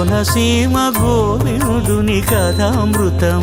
కోనసీమ గోవిందుని కథామృతం.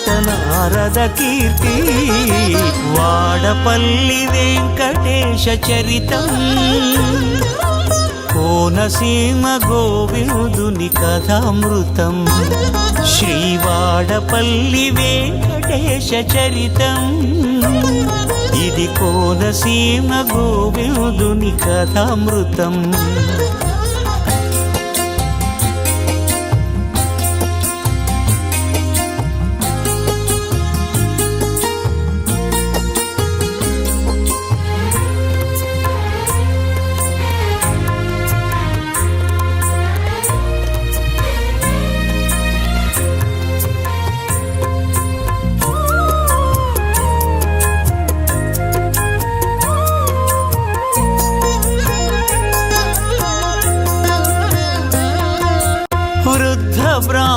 నారద కీర్తి వాడపల్లి వెంకటేశ చరితం. కోనసీమ గోవిందుని కథామృతం శ్రీవాడపల్లి వెంకటేశ చరితం. ఇది కోనసీమ గోవిందుని కథామృతం.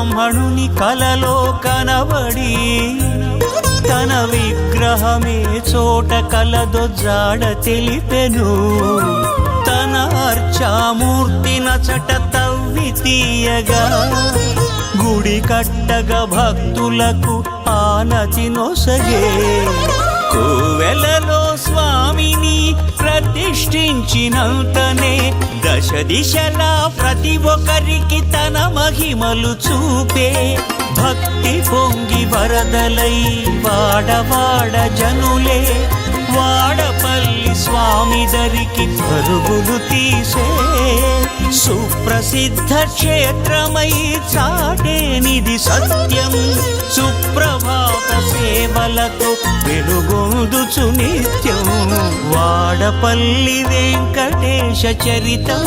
బ్రాహ్మణుని కలలో కనబడి తన విగ్రహమే చోట కలదో జాడ తెలిపెను. తన అర్చామూర్తి నచట తవ్వి తీయగా గుడి కట్టగా భక్తులకు ఆనతి నొసగే. కోవెలలో స్వామిని ప్రతిష్ఠించినంతనే దశ దిశలా ప్రతిభ ఒక్కరికి తన మహిమలు చూపే భక్తి పొంగి వరదలై వాడవాడ జనులే వాడపల్లి స్వామి దరికి పరుగులు తీసే సుప్రసిద్ధ క్షేత్రమై చాటేనిది సత్యం. సుప్రభాత సేవలతో వెలుగొందుచు నిత్యం. వాడపల్లి వెంకటేశ చరితం.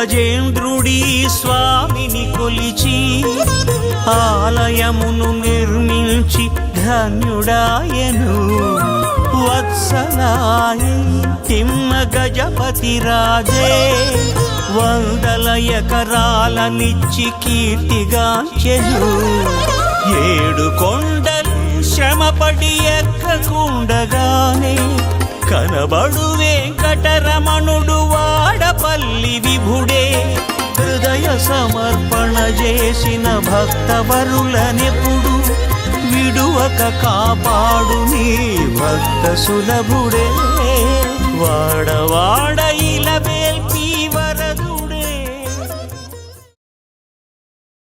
గజేంద్రుడి స్వామిని కొలిచి ఆలయమును నిర్మించి ధన్యుడాయను. వత్సలాయ తిమ్మ గజపతి రాజే వందల ఎకరాలనిచ్చి కీర్తిగాంచెను. ఏడు కొండలు శ్రమపడి ఎక్కకుండగానే కనబడు వెంకటరమణుడు వా వాడపల్లి విభుడే హృదయ సమర్పణ చేసిన భక్తవరులనెప్పుడు విడువక కాపాడు నీ భక్త సులభుడే. వాడవాడ